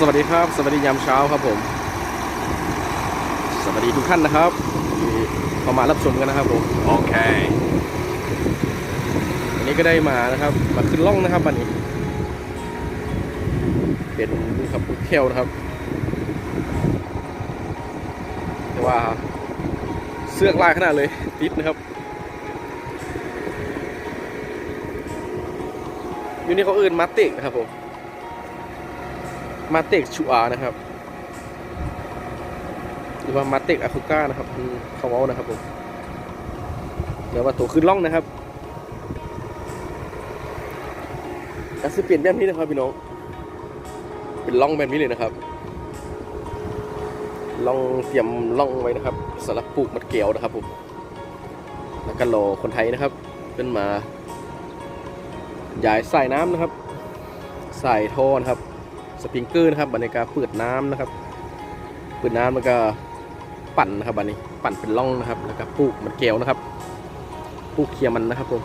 สวัสดีครับ สวัสดียามเช้าครับผม สวัสดีทุกท่านนะครับที่เข้ามารับชมกันนะครับผม Okay. วันนี้ก็ได้มานะครับ มาขึ้นล่องนะครับวันนี้ เป็นนี่ครับภูเทลนะครับแต่ว่าเสือกลายขนาดเลยติดนะครับอยู่นี่เขาเอื่นมาเตกนะครับผม มาเตกชูอานะครับ หรือว่ามาเตกอะคุก้านะครับเขาเว้านะครับผมเดี๋ยวว่าตัวขึ้นล่องนะครับก็จะเปลี่ยนแบบนี้นะครับพี่น้อง เป็นล่องแบบนี้เลยนะครับล่องเตรียมล่องไว้นะครับสำหรับปลูกมะเกียวนะครับผมแล้วก็รอคนไทยนะครับขึ้นมาย้ายสายน้ำนะครับ สายท่อนะครับ สปริงเกอร์นะครับบรรยากาศเปิดน้ำนะครับ เปิดน้ำแล้วก็ปั่นนะครับอันนี้ปั่นเป็นร่องนะครับ แล้วก็ปลูกมันแก้วนะครับปลูกเคียมันนะครับผม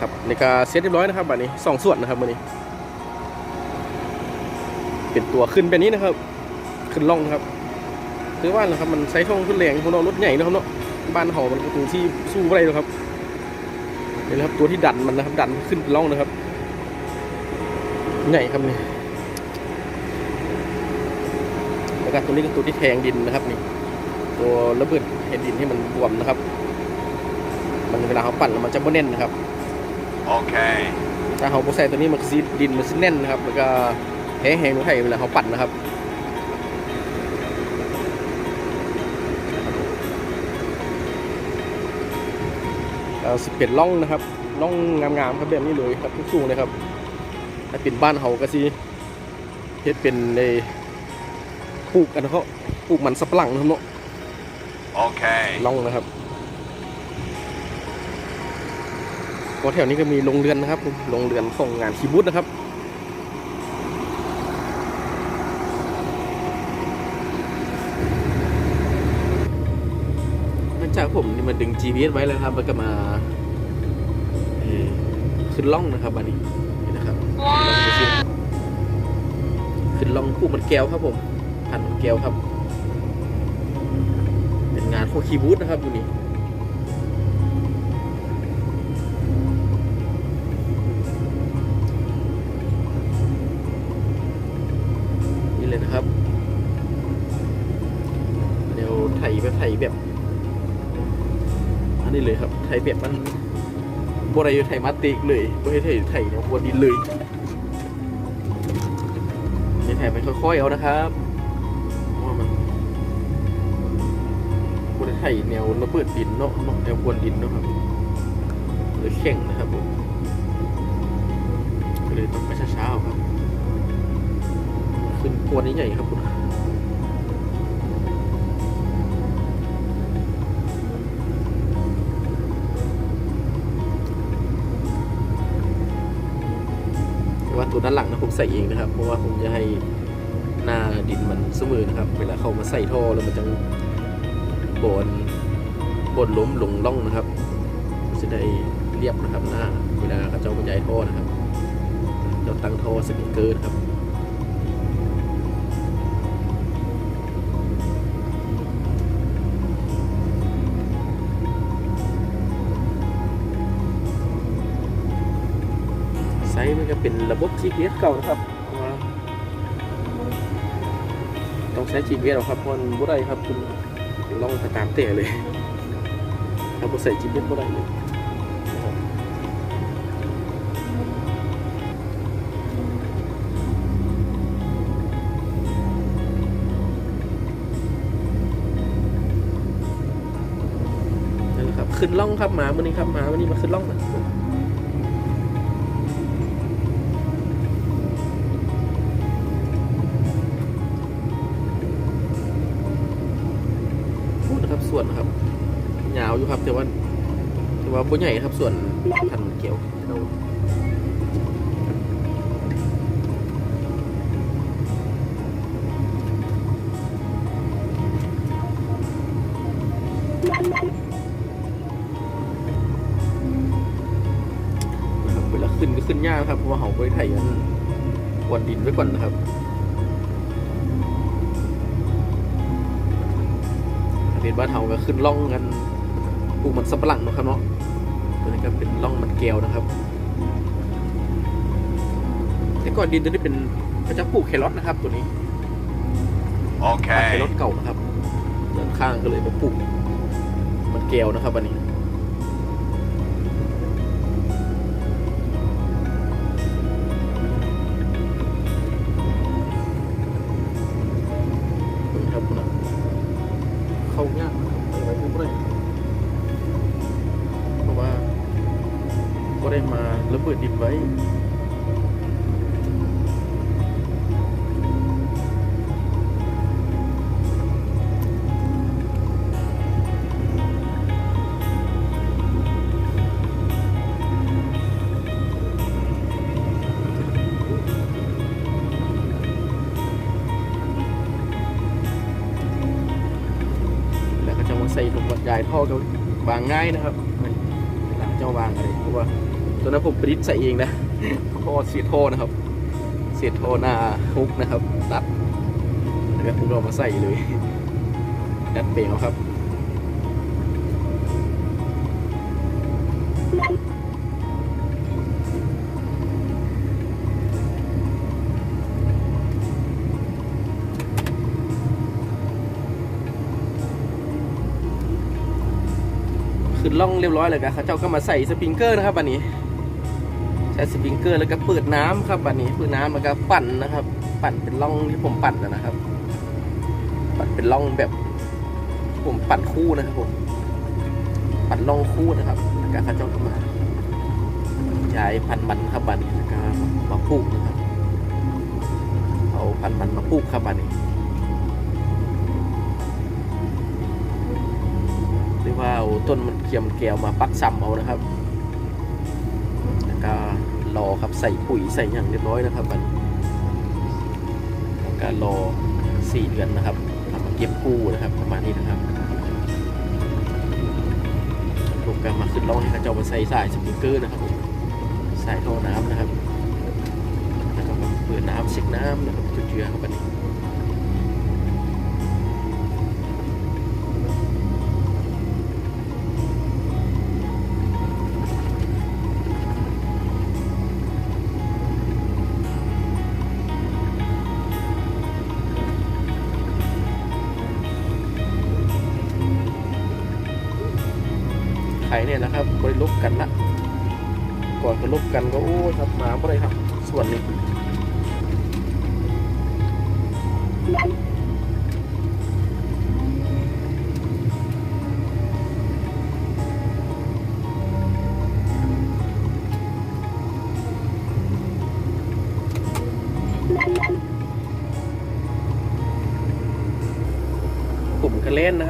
ครับในการเซตเรียบร้อยนะครับอันนี้สองส่วนนะครับวันนี้ เป็นตัวขึ้นแบบนี้นะครับ ขึ้นร่องนะครับถือว่านะครับมันใช้ท่องขึ้นแรงพวกเรารถใหญ่นะครับเนาะบ้านหอมันก็คงที่สู้ไม่ได้หรอกครับ นี่นะครับตัวที่ดันมันนะครับ ดันขึ้นเป็นร่องนะครับใหญ่ครับนี่แล้วก็ตัวนี้ก็ตัวที่แทงดินนะครับนี่ ตัวระเบิดเห็นดินที่มันบวมนะครับ มันเวลาเขาปั่นแล้วมันจะไม่แน่นนะครับ Okay. ถ้าเขาบ่ใส่ตัวนี้มันก็สิดินมันสิแน่นนะครับแล้วก็แห้งแห้งๆไทยเวลาเขาปั่นนะครับ เราสิเป็นร่องนะครับร่องงามๆครับแบบนี้เลยครับทุกสูงเลยครับถ้าเป็นบ้านเขาก็สิเฮ็ดเป็นในปลูกกันเขาปลูกมันสับปะหลังนะครับเนาะ Okay. ล่องนะครับก็แถวนี้ก็มีโรงเรือนนะครับผมโรงเรือนส่งงานคีบุตนะครับ หลังจากผ มาดึง GPS ไว้แล้วครับ มันก็มาขึ้นล่องนะครับอันนี้นะครับขึ้นล่องคู่มันแก้วครับผมผ่านมันแก้วครับ เป็นงานโคคีบูธนะครับอยู่นี่นี่ นี้เลยครับไถแบบมันบรายไถมาติกเลยบรไถไถเนี่ยบนดินเลยนี่ไถไปค่อยๆเอานะครับเพราะว่ามันบนไทยแนวระเบิดดินเนาะเนาะแนวกวนดินเนาะครับหรือแข่งนะครับผมก็เลยต้องไปช้าๆครับ ขึ้นกวนนี้ใหญ่ครับคุณ ว่าตัวด้านหลังนะผมใส่เองนะครับ เพราะว่าผมจะให้หน้าดินมันเสมอนะครับ เวลาเข้ามาใส่ท่อแล้วมันจะบนบนล้มหลงล่องนะครับจะได้เรียบนะครับหน้า เวลาเขาเจ้าบรรยายท่อนะครับ เราตั้งท่อสปริงเกอร์นะครับ ก็เป็นระบบ GPS เก่านะครับเพราะว่าต้องใช้ GPS หรอกครับเพราะมันบ่ได้ครับคุณล่องไปตามเตะเลยถ้าผมใส่จิบเบ็ดบ่ได้เลยนะครับนั่นแหละครับขึ้นล่องครับหมาวันนี้ครับหมาวันนี้มาขึ้นล่องนะ ครับแต่ว่าแต่ว่าบ่ใหญ่ครับส่วนพันเกี่ยวเท่าก็ขึ้นยากครับเพราะว่าเขาไปไถกันวันดินไว้ก่อนนะครับเป็นบ้าเขาก็ขึ้นล่องกัน ปลูกมันสับปะหลังเนาะครับเนาะตัวนี้ก็เป็นล่องมันแก้วนะครับ แต่ก่อนดินตัวนี้เป็นเขาจะปลูกแครอทนะครับ ตัวนี้ปลูกแค Okay. รอทเก่านะครับด้านข้างก็เลยมาปลูกมันแก้วนะครับอันนี้ ถุงบรรยายท่อก็วางง่ายนะครับหลังเวลาจะวางอะไรเพราะว่าตอนนั้นผมประดิษฐ์ใส่เองนะท่อเสียท่อนะครับ เสียท่อหน้าฮุกนะครับ ตัดแล้วก็ถึงเรามาใส่เลยดัดเปลงครับ ขึ้นล่องเรียบร้อยเลยครับเขาเจ้าก็มาใส่สปริงเกอร์นะครับอันนี้ ใช้สปริงเกอร์แล้วก็เปิดน้ำครับอันนี้เปิดน้ำแล้วก็ปั่นนะครับ ปั่นเป็นล่องที่ผมปั่นนะนะครับ ปั่นเป็นล่องแบบผมปั่นคู่นะครับผมปั่นล่องคู่นะครับแล้วก็เขาเจ้าก็มาย้ายพันธุ์มันครับอันนี้แล้วก็มาปลูกนะครับเอาพันธุ์มันมาปลูกครับอันนี้ หรือว่าเอาต้นมันเคียมแกวมาปักซ้ำเอานะครับ แล้วก็รอครับใส่ปุ๋ยใส่อย่างเรียบร้อยนะครับมันแล้วก็รอสี่เดือนนะครับทำมาเก็บกู้นะครับประมาณนี้นะครับลูกก็มาขึ้นล่องให้เขาเจ้ามาใส่สายสปริงเกอร์นะครับผมสายท่อน้ำนะครับแล้วก็มเปิดน้ำเช็คน้ำนะครับเจือๆครับอันนี้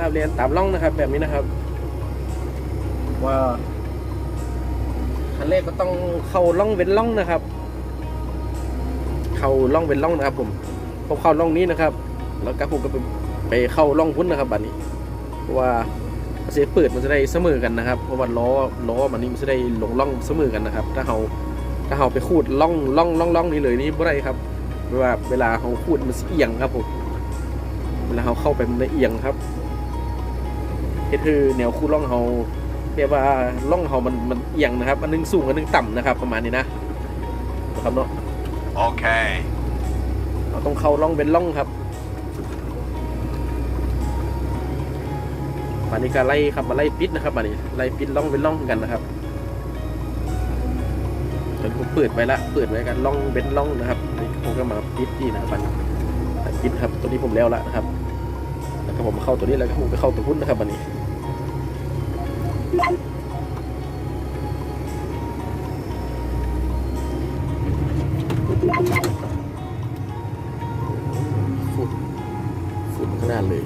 นนะครับเล่นตามร่องนะครับ แบบนี้นะครับ ว่าคันแรกก็ต้องเข้าล่องเว้นล่องนะครับ เข้าล่องเว้นล่องนะครับ ผมพอเข้าล่องนี้นะครับ แล้วก็ผมก็ไปไปเข้าล่องพุ่นนะครับบัดนี้เพราะว่าเสียเปิดมันจะได้เสมอกันนะครับ เพราะว่าล้อล้อมันนี่มันจะได้ลงล่องเสมอกันนะครับ ถ้าเราถ้าเราไปขูดล่องล่องล่องล่องนี้เลยนี่ไม่ได้ครับเพราะว่าเวลาเราขูดมันสิเอียงครับผมเวลาเราเข้าไปมันจะเอียงครับ เฮ็ดคือแนวคูดล่องเราเรียกว่าล่องเขามันมันเอียงนะครับ อันนึงสูงอันนึงต่ำนะครับ ประมาณนี้นะนะครับเนาะ Okay. เราต้องเข้าล่องเป็นล่องครับมานี้ก็ไล่ครับมาไล่ปิดนะครับมานี้ไล่ปิดล่องเป็นล่องกันนะครับจนผมเปิดไปละเปิดไว้กันล่องเป็นล่องนะครับนี่ผมก็มาปิดนี่นะครับมันปิดครับตัวนี้ผมแล้วละนะครับแล้วก็ผมเข้าตัวนี้แล้วก็ผมไปเข้าตัวพุ่นนะครับวันนี้ ฝุ่นฝุ่นขนาดเลย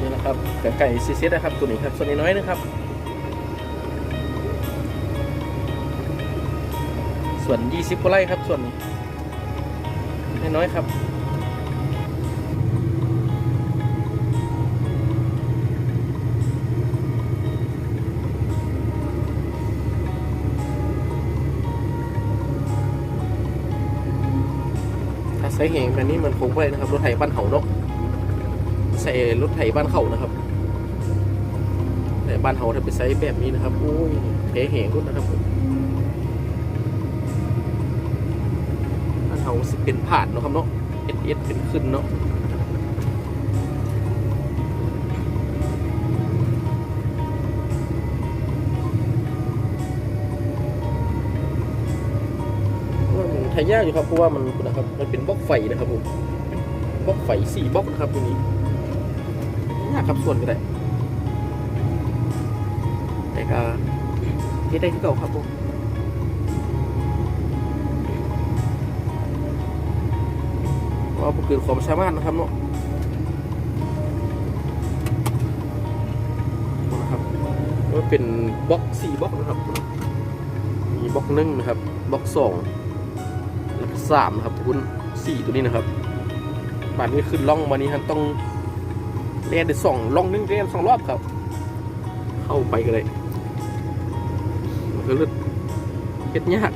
นี่นะครับไก่ไก่ซีเซตนะครับตัวนี้ครับส่วนน้อยนะครับ ส่วน 20กว่าไร่ครับส่วนนี้น้อยๆครับ ใส่แหงแบบนี้มันคงไปนะครับรถไถบ้านเขาเนาะใส่รถไถบ้านเขานะครับแต่บ้านเขาถ้าไปใส่แบบนี้นะครับโอ้ยแผลแหงรุ่นนะครับผมบ้านเขาสิเป็นผ่านเนาะครับเนาะเอ็ดเอ็ดเป็นขึ้นเนาะ ว่ามันทายากอยู่ครับเพราะว่ามันนะครับมันเป็นบล็อกไฟนะครับผมบล็อกไฟสี่บล็อกนะครับตัวนี้ยากครับส่วนก็ได้แต่ก็เฮ็ดได้ที่เก่าครับผมว่าผมเกิดความสามารถนะครับเนาะนะครับว่าเป็นบล็อกสี่บล็อกนะครับ มีบล็อกหนึ่งนะครับบล็อกสอง สามนะครับทุนสี่ตัวนี้นะครับบานนี้ขึ้นล่องมานี้ครับต้องเรียนได้สองล่องหนึงเรียนสองรอบครับ เข้าไปกันเลยมันก็เลือดเฮ็ดยาก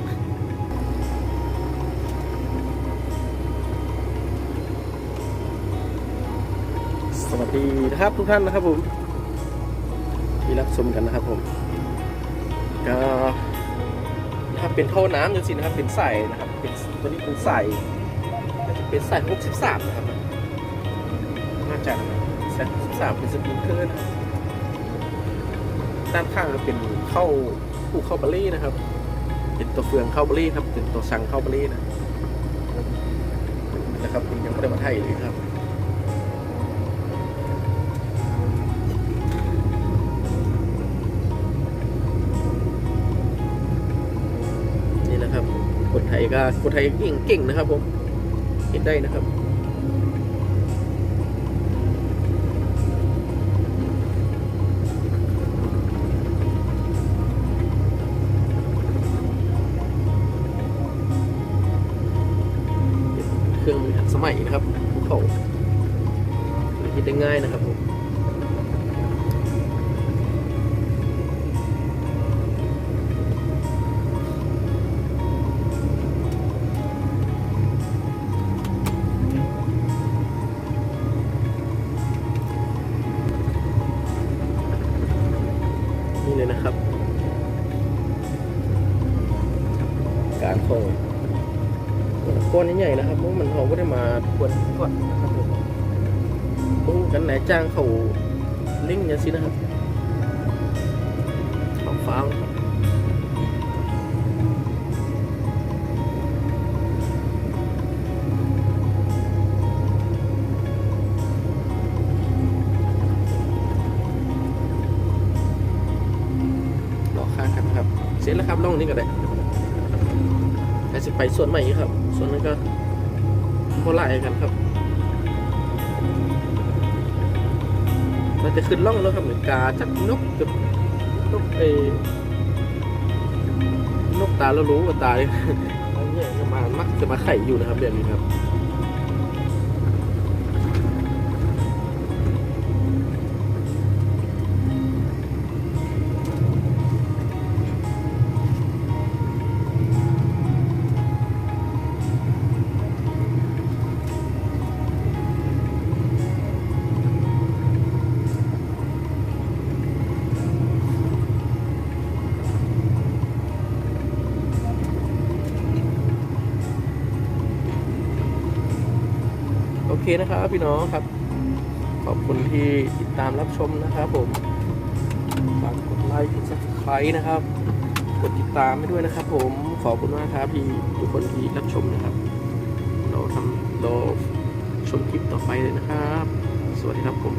สวัสดีนะครับทุกท่านนะครับผมที่รับชมกันนะครับผมก็ นะครับ เป็นท่อน้ำจังสินะครับ เป็นใสนะครับ เป็นตัวนี้เป็นใส่จะเป็นใส63 นะครับน่าจะนะครับส63 เป็นสปริงเกอร์นะครับด้านข้างเป็นเข้าผูเข้าบัลลี่นะครับ เป็นตัวเฟืองเข้าบัลลี่ครับ เป็นตัวสังเข้าบัลลี่นะนะครับยังไม่ได้มาไทยเลยครับ ก็คนไทยเก่งเก่งนะครับผมเห็นได้นะครับเครื่องมือทันสมัยนะครับ อนใหญ่ๆนะครับเพราะมันเขาไม่ได้มาทวนก่อนนะครับผมตู้กันไหนจ้างเขาลิงอย่างสินะครับขาฟ้าวนะครับรอค่าครับเสร็จแล้วครับล่องนี้ก็ได้ สิไปส่วนใหม่ครับ ส่วนนั้นก็โคไล่กันครับเราจะขึ้นล่องแล้วครับเหมือนกาจักนกกับนกเอนกตาแล้วรู้ว่าตาเนี่ยอันนี้มามักจะมาไข่อยู่นะครับแบบนี้ครับ นะครับ พี่น้องครับ ขอบคุณที่ติดตามรับชมนะครับผมฝากกดไลค์กดซับสไครต์นะครับ กดติดตามให้ด้วยนะครับ ผมขอบคุณมากครับที่ทุกคนที่รับชมนะครับ เราทำเราชมคลิปต่อไปเลยนะครับ สวัสดีครับผม